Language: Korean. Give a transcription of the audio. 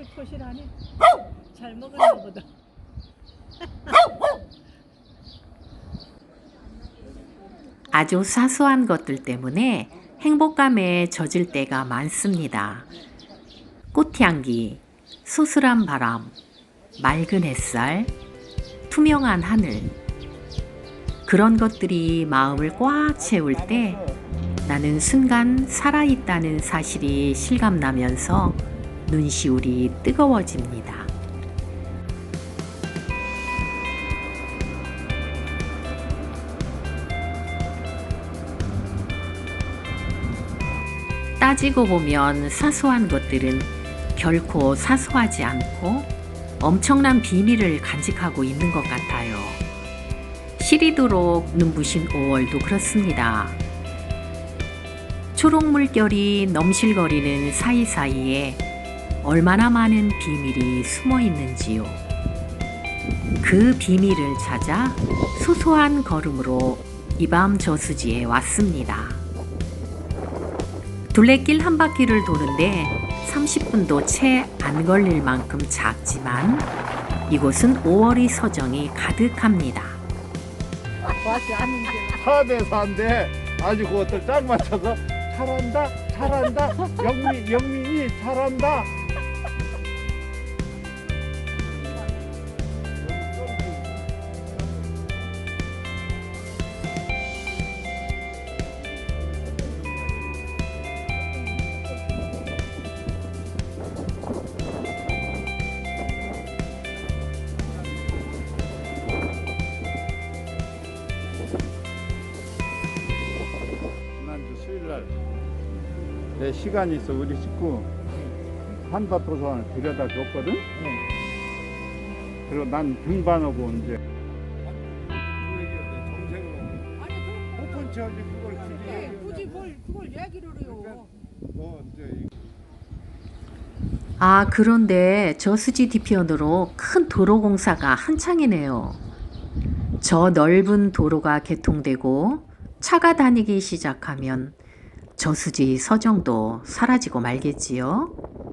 포실포실하네. 잘 먹었나 보다. 아주 사소한 것들 때문에 행복감에 젖을 때가 많습니다. 꽃향기, 소슬한 바람, 맑은 햇살, 투명한 하늘. 그런 것들이 마음을 꽉 채울 때 나는 순간 살아있다는 사실이 실감나면서 눈시울이 뜨거워집니다. 따지고 보면 사소한 것들은 결코 사소하지 않고 엄청난 비밀을 간직하고 있는 것 같아요. 시리도록 눈부신 5월도 그렇습니다. 초록 물결이 넘실거리는 사이사이에 얼마나 많은 비밀이 숨어 있는지요. 그 비밀을 찾아 소소한 걸음으로 이밤 저수지에 왔습니다. 둘레길 한 바퀴를 도는데 30분도 채 안 걸릴 만큼 작지만 이곳은 5월이 서정이 가득합니다. 와서 아는 게. 사대 사인데 아주 그것들 딱 맞춰서 잘한다 잘한다 영미 영민이 잘한다 내 시간이 있어 우리 식구. 한밭 도서관을 데려다 줬거든? 그리고 난 등반하고 이제. 아, 그런데 저수지 뒤편으로 큰 도로 공사가 한창이네요. 저 넓은 도로가 개통되고 차가 다니기 시작하면 저수지 서정도 사라지고 말겠지요.